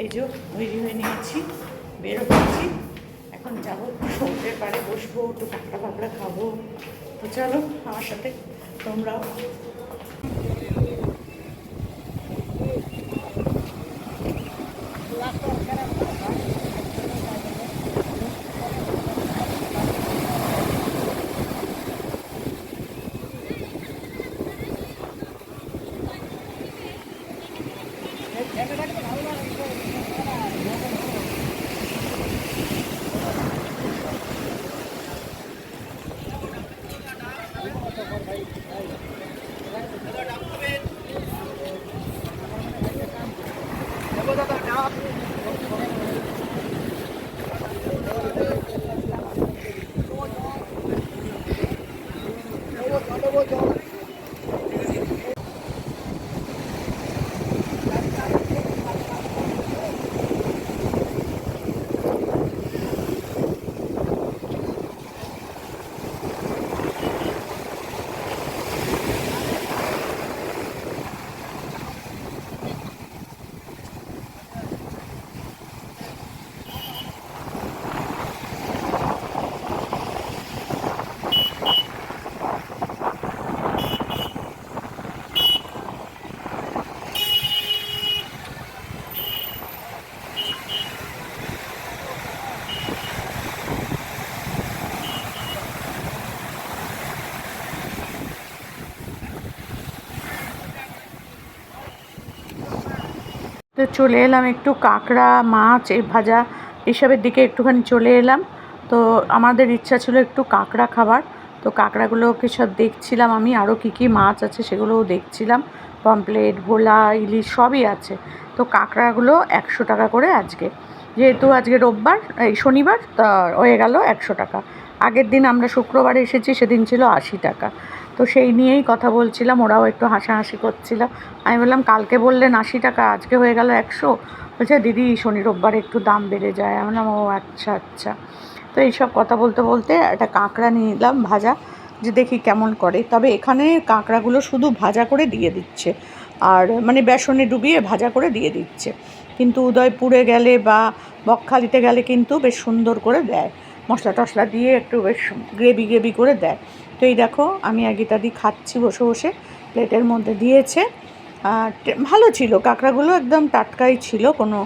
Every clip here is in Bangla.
এই যে তৈরি হয়ে নিয়েছি, বেরো করছি এখন যাব সমুদ্রের পাড়ে বসবো, একটু কাঁকড়া ফাঁকড়া খাব। তো চলো আমার সাথে তোমরাও। তো চলে এলাম একটু কাঁকড়া, মাছ এই ভাজা এসবের দিকে একটুখানি চলে এলাম। তো আমাদের ইচ্ছা ছিল একটু কাঁকড়া খাবার। তো কাঁকড়াগুলোকে সব দেখছিলাম আমি আরও কী কী মাছ আছে সেগুলোও দেখছিলাম। পমপ্লেট ভোলা, ইলিশ সবই আছে। তো কাঁকড়াগুলো একশো টাকা করে আজকে। যেহেতু আজকে রোববার, এই শনিবার, তা হয়ে গেল একশো টাকা। আগের দিন আমরা শুক্রবারে এসেছি, সেদিন ছিল আশি টাকা। তো সেই নিয়েই কথা বলছিলাম, ওরাও একটু হাসাহাসি করছিল। আমি বললাম, কালকে বললেন আশি টাকা, আজকে হয়ে গেল একশো? বলছে, দিদি, শনি রোববারে একটু দাম বেড়ে যায়। আমি বললাম, ও আচ্ছা আচ্ছা। তো এইসব কথা বলতে বলতে একটা কাঁকড়া নিয়ে নিলাম ভাজা, যে দেখি কেমন করে। তবে এখানে কাঁকড়াগুলো শুধু ভাজা করে দিয়ে দিচ্ছে। আর মানে বেসনে ডুবিয়ে ভাজা করে দিয়ে দিচ্ছে। কিন্তু উদয়পুরে গেলে বা বকখালিতে গেলে কিন্তু বেশ সুন্দর করে দেয়। মশলা টশলা দিয়ে একটু বেশ গ্রেভি গ্রেভি করে দেয়। তো এই দেখো, আমি আর গীতাদি খাচ্ছি বসে বসে, প্লেটের মধ্যে দিয়েছে। আর ভালো ছিল, কাঁকড়াগুলো একদম টাটকাই ছিল, কোনো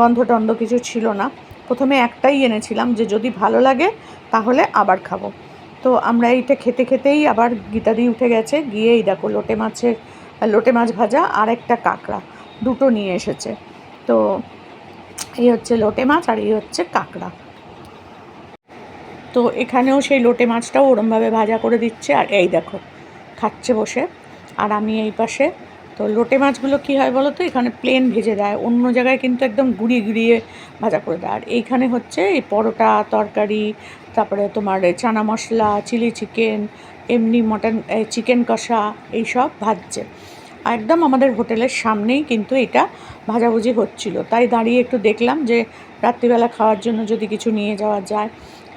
গন্ধ টন্ধ কিছু ছিল না। প্রথমে একটাই এনেছিলাম যে যদি ভালো লাগে, তাহলে আবার খাব। তো আমরা এইটা খেতে খেতেই আবার গীতাদি উঠে গেছে, গিয়ে এই দেখো লোটে মাছের, লোটে মাছ ভাজা আর একটা কাঁকড়া, দুটো নিয়ে এসেছে। তো এই হচ্ছে লোটে মাছ আর এই হচ্ছে কাঁকড়া। তো এখানেও সেই লোটে মাছটাও ওরমভাবে ভাজা করে দিচ্ছে। আর এই দেখো, খাচ্ছে বসে। আর আমি এই পাশে, তো লোটে মাছগুলো কী হয় বলো তো? এখানে প্লেন ভেজে দেয়। অন্য জায়গায় কিন্তু একদম গুঁড়িয়ে গুঁড়িয়ে ভাজা করে দেয়। আর এইখানে হচ্ছে এই পরোটা, তরকারি, তারপরে তোমার চানা মশলা চিলি চিকেন এমনি মটন চিকেন কষা এইসব ভাজছে। একদম আমাদের হোটেলের সামনেই কিন্তু এটা ভাজাভুজি হচ্ছিল। তাই দাঁড়িয়ে একটু দেখলাম যে রাত্রিবেলা খাওয়ার জন্য যদি কিছু নিয়ে যাওয়া যায়।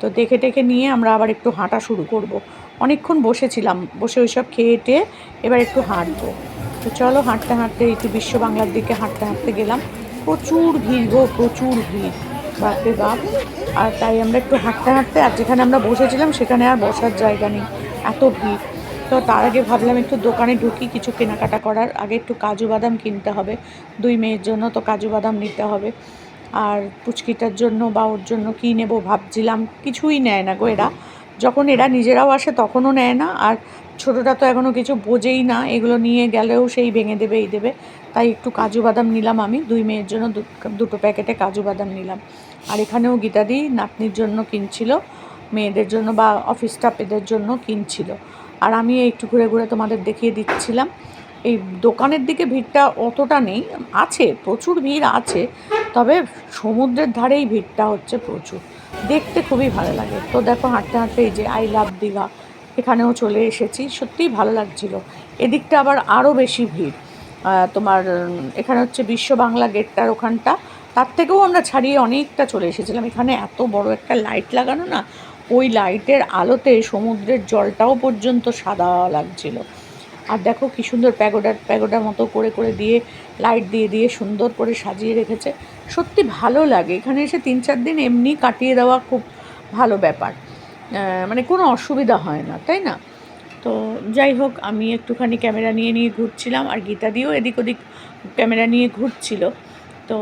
তো দেখে টেখে নিয়ে আমরা আবার একটু হাঁটা শুরু করব। অনেকক্ষণ বসেছিলাম, বসে ওইসব খেয়ে টেয়ে এবার একটু হাঁটবো। তো চলো হাঁটতে হাঁটতে একটু বিশ্ব বাংলার দিকে হাঁটতে হাঁটতে গেলাম। প্রচুর ভিড় গো, প্রচুর ভিড়। বাপরে বাপ। আর তাই আমরা একটু হাঁটতে হাঁটতে আর যেখানে আমরা বসেছিলাম সেখানে আর বসার জায়গা নেই। এত ভিড়। তো তার আগে ভাবলাম একটু দোকানে ঢুকি কিছু কেনাকাটা করার। আগে একটু কাজু বাদাম কিনতে হবে। দুই মেয়ের জন্য তো কাজু বাদাম নিতে হবে। আর পুচকিটার জন্য বা ওর জন্য কী নেব ভাবছিলাম, কিছুই নেয় না গো এরা। যখন এরা নিজেরাও আসে তখনও নেয় না, আর ছোটোটা তো এখনও কিছু বোঝেই না, এগুলো নিয়ে গেলেও সেই ভেঙে দেবে, এই দেবে। তাই একটু কাজু বাদাম নিলাম আমি, দুই মেয়ের জন্য দুটো প্যাকেটে কাজু বাদাম নিলাম। আর এখানেও গীতাদি নাতনির জন্য কিনছিল, মেয়েদের জন্য বা অফিস স্টাফেদের জন্য কিনছিল। আর আমি একটু ঘুরে ঘুরে তোমাদের দেখিয়ে দিচ্ছিলাম। এই দোকানের দিকে ভিড়টা অতটা নেই, আছে, প্রচুর ভিড় আছে তবে সমুদ্রের ধারেই ভিড়টা হচ্ছে প্রচুর। দেখতে খুবই ভালো লাগে। তো দেখো হাঁটতে হাঁটতে এই যে আই লাভ দীঘা এখানেও চলে এসেছি। সত্যিই ভালো লাগছিল। এদিকটা আবার আরও বেশি ভিড়। তোমার, এখানে হচ্ছে বিশ্ব বাংলা গেটটার ওখানটা। তার থেকেও আমরা ছাড়িয়ে অনেকটা চলে এসেছিলাম। এখানে এত বড় একটা লাইট লাগানো না, ওই লাইটের আলোতে সমুদ্রের জলটাও পর্যন্ত সাদা লাগছিল। আর দেখো কি সুন্দর প্যাগোডার প্যাগোডার মতো করে করে দিয়ে লাইট দিয়ে দিয়ে সুন্দর করে সাজিয়ে রেখেছে। সত্যি ভালো লাগে। এখানে এসে তিন চার দিন এমনি কাটিয়ে দেওয়া খুব ভালো ব্যাপার। মানে কোনো অসুবিধা হয় না, তাই না? তো যাই হোক, আমি একটুখানি ক্যামেরা নিয়ে নিয়ে ঘুরছিলাম আর গীতা দিয়েও এদিক ওদিক ক্যামেরা নিয়ে ঘুরছিল। তো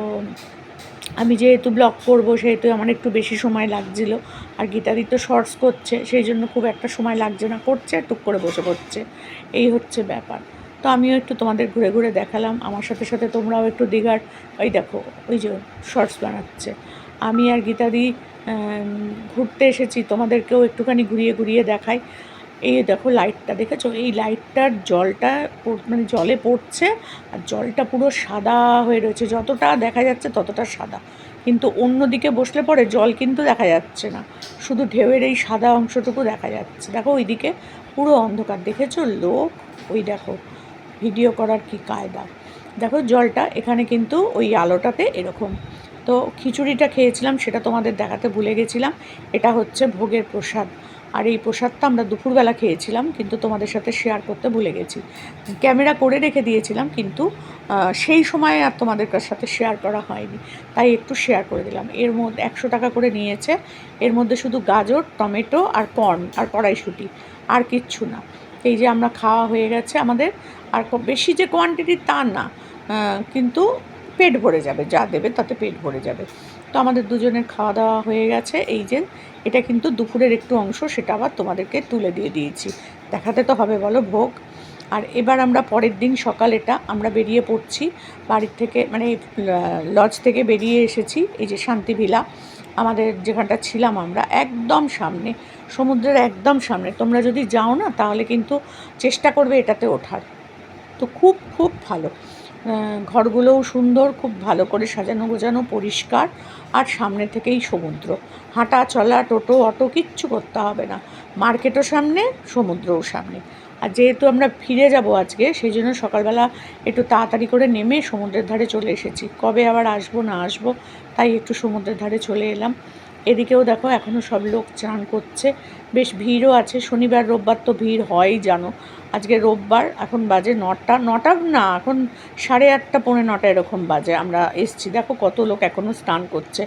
আমি যেহেতু ব্লগ করব, সেহেতু আমার একটু বেশি সময় লাগছিল। আর গীতাদি তো শর্টস করছে, সেই জন্য খুব একটা সময় লাগছে না, করছে, টুক করে বসে পড়ছে। এই হচ্ছে ব্যাপার। তো আমিও একটু তোমাদের ঘুরে ঘুরে দেখালাম। আমার সাথে সাথে তোমরাও একটু দীঘার ওই দেখো, ওই যে শর্টস বানাচ্ছে। আমি আর গীতাদি ঘুরতে এসেছি, তোমাদেরকেও একটুখানি ঘুরিয়ে ঘুরিয়ে দেখাই। এই দেখো লাইটটা দেখেছ? এই লাইটটার জলটা মানে জলে পড়ছে আর জলটা পুরো সাদা হয়ে রয়েছে। যতটা দেখা যাচ্ছে ততটা সাদা। কিন্তু অন্যদিকে বসলে পরে জল কিন্তু দেখা যাচ্ছে না। শুধু ঢেউয়ের এই সাদা অংশটুকু দেখা যাচ্ছে। দেখো ওইদিকে পুরো অন্ধকার। দেখেছ লোক? ওই দেখো, ভিডিও করার কি কায়দা? দেখো জলটা এখানে কিন্তু ওই আলোটাতে এরকম। তো খিচুড়িটা খেয়েছিলাম, সেটা তোমাদের দেখাতে ভুলে গেছিলাম। এটা হচ্ছে ভোগের প্রসাদ। আর এই প্রসাদটা আমরা দুপুরবেলা খেয়েছিলাম, কিন্তু তোমাদের সাথে শেয়ার করতে ভুলে গেছি। ক্যামেরা করে রেখে দিয়েছিলাম, কিন্তু সেই সময় আর তোমাদের সাথে শেয়ার করা হয়নি। তাই একটু শেয়ার করে দিলাম। এর মধ্যে একশো টাকা করে নিয়েছে। এর মধ্যে শুধু গাজর, টমেটো আর কর্ন আর কড়াইশুঁটি, আর কিচ্ছু না। এই যে আমরা খাওয়া হয়ে গেছে আমাদের। আর খুব বেশি যে কোয়ান্টিটি তা না। কিন্তু পেট ভরে যাবে। যা দেবে তাতে পেট ভরে যাবে। তো আমাদের দুজনের খাওয়া দাওয়া হয়ে গেছে। এই যে, এটা কিন্তু দুপুরের একটু অংশ, সেটা আবার তোমাদেরকে তুলে দিয়ে দিয়েছি। দেখাতে তো হবে, বলো, ভোগ। আর এবার আমরা পরের দিন সকাল এটা আমরা বেরিয়ে পড়ছি। বাড়ির থেকে মানে লজ থেকে বেরিয়ে এসেছি। এই যে শান্তি ভিলা, আমাদের যেখানটা ছিলাম আমরা, একদম সামনে, সমুদ্রের একদম সামনে। তোমরা যদি যাও না, তাহলে কিন্তু চেষ্টা করবে এটাতে ওঠার। তো খুব খুব ভালো। ঘরগুলোও সুন্দর, খুব ভালো করে সাজানো গোছানো, পরিষ্কার, আর সামনে থেকেই সমুদ্র। হাঁটা, চলা, টোটো, অটো কিচ্ছু করতে হবে না। মার্কেটও সামনে, সমুদ্রও সামনে। আর যেহেতু আমরা ফিরে যাব আজকে, সেই জন্য সকালবেলা একটু তাড়াতাড়ি করে নেমে সমুদ্রের ধারে চলে এসেছি। কবে আবার আসব, না আসব, তাই একটু সমুদ্রের ধারে চলে এলাম। এদিকেও দেখো এখনও সব লোক চান করছে। বেশ ভিড়ও আছে, শনিবার, রোববার তো ভিড় হয়ই, জানো। আজকে রোববার, এখন বাজে নটা। নটা না, এখন সাড়ে আটটা, পৌনে নটা এরকম বাজে, আমরা এসছি। দেখো কত লোক এখনও স্নান করছে।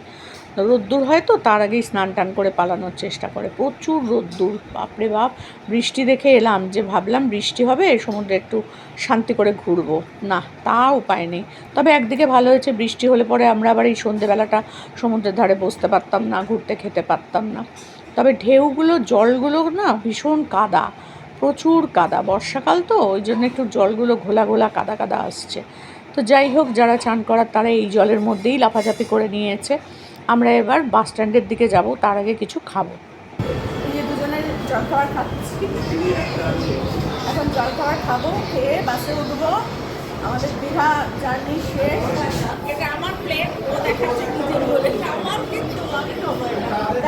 রোদ্দুর হয় তো, তার আগেই স্নান টান করে পালানোর চেষ্টা করে। প্রচুর রোদ্দুর, বাপরে বাপ। বৃষ্টি দেখে এলাম যে, ভাবলাম বৃষ্টি হবে, সমুদ্রে একটু শান্তি করে ঘুরবো। না, তা উপায় নেই। তবে একদিকে ভালো হয়েছে বৃষ্টি হলে পরে আমরা আবার এই সন্ধেবেলাটা সমুদ্রের ধারে বসতে পারতাম না, ঘুরতে খেতে পারতাম না। তবে ঢেউগুলো, জলগুলো না ভীষণ কাদা, প্রচুর কাদা। বর্ষাকাল তো, ওই জন্য একটু জলগুলো ঘোলা ঘোলা কাদা কাদা আসছে। তো যাই হোক, যারা চান করার তারা এই জলের মধ্যেই লাফাঝাপি করে নিয়েছে। আমরা এবার বাস স্ট্যান্ডের দিকে যাব, তার আগে কিছু খাব। এই দুজনে জলখাবার খাচ্ছি। এখন জলখাবার খাব, খেয়ে বাসে উঠবো। আমাদের দীঘা জার্নি শেষ। এটা আমার প্লেন ও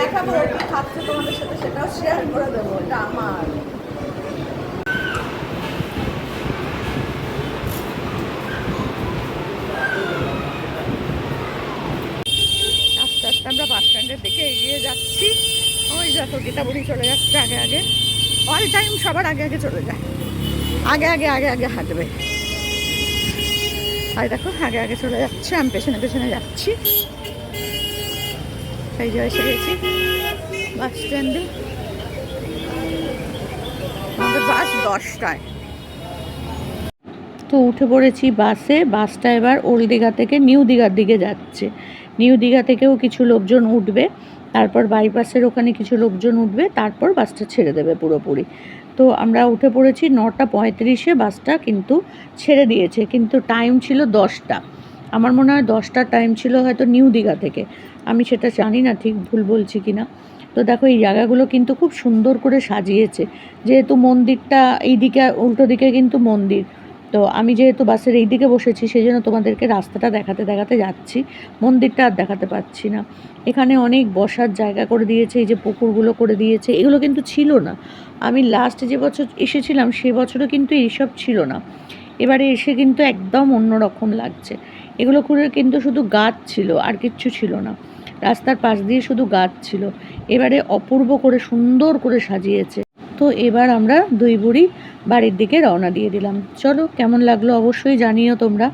দেখাবো খাচ্ছে তোমাদের সাথে, সেটাও শেয়ার করে দেবো, এটা আমার আস্তে আস্তে আমরা বাস স্ট্যান্ডের দিকে এগিয়ে যাচ্ছি ওই দেখো গীতাবুড়ি চলে যাচ্ছে আগে আগে। অল টাইম সবার আগে আগে চলে যায়। আগে আগে আগে আগে হাঁটবে। আর দেখো, আগে আগে চলে যাচ্ছে, আমি পেছনে পেছনে যাচ্ছি। এই যে এসে গেছি বাস স্ট্যান্ডে আমাদের বাস দশটায়। তো উঠে পড়েছি বাসে বাসটা এবার ওল্ড দীঘা থেকে নিউ দীঘার দিকে যাচ্ছে। নিউ দীঘা থেকেও কিছু লোকজন উঠবে। তারপর বাইপাসের ওখানে কিছু লোকজন উঠবে, তারপর বাসটা ছেড়ে দেবে পুরোপুরি। তো আমরা উঠে পড়েছি নটা পঁয়ত্রিশে, বাসটা কিন্তু ছেড়ে দিয়েছে, কিন্তু টাইম ছিল দশটা। আমার মনে হয় দশটার টাইম ছিল হয়তো নিউ দীঘা থেকে। আমি সেটা জানি না, ঠিক ভুল বলছি কি না তো দেখো, এই জায়গাগুলো কিন্তু খুব সুন্দর করে সাজিয়েছে। যেহেতু মন্দিরটা এই দিকে উল্টো দিকে কিন্তু মন্দির। তো আমি যেহেতু বাসের এই দিকে বসেছি সেই জন্য তোমাদেরকে রাস্তাটা দেখাতে দেখাতে যাচ্ছি। মন্দিরটা আর দেখাতে পাচ্ছি না। এখানে অনেক বসার জায়গা করে দিয়েছে, এই যে পুকুরগুলো করে দিয়েছে। এগুলো কিন্তু ছিল না। আমি লাস্ট যে বছর এসেছিলাম, সে বছরও কিন্তু এইসব ছিল না। এবারে এসে কিন্তু একদম অন্যরকম লাগছে। এগুলো করে কিন্তু শুধু গাছ ছিল, আর কিচ্ছু ছিল না। রাস্তার পাশ দিয়ে শুধু গাছ ছিল। এবারে অপূর্ব করে সুন্দর করে সাজিয়েছে। তো এবার আমরা দই বুড়ি বাড়ির দিকে রওনা দিয়ে দিলাম। চলো, কেমন লাগল অবশ্যই জানিও তোমরা।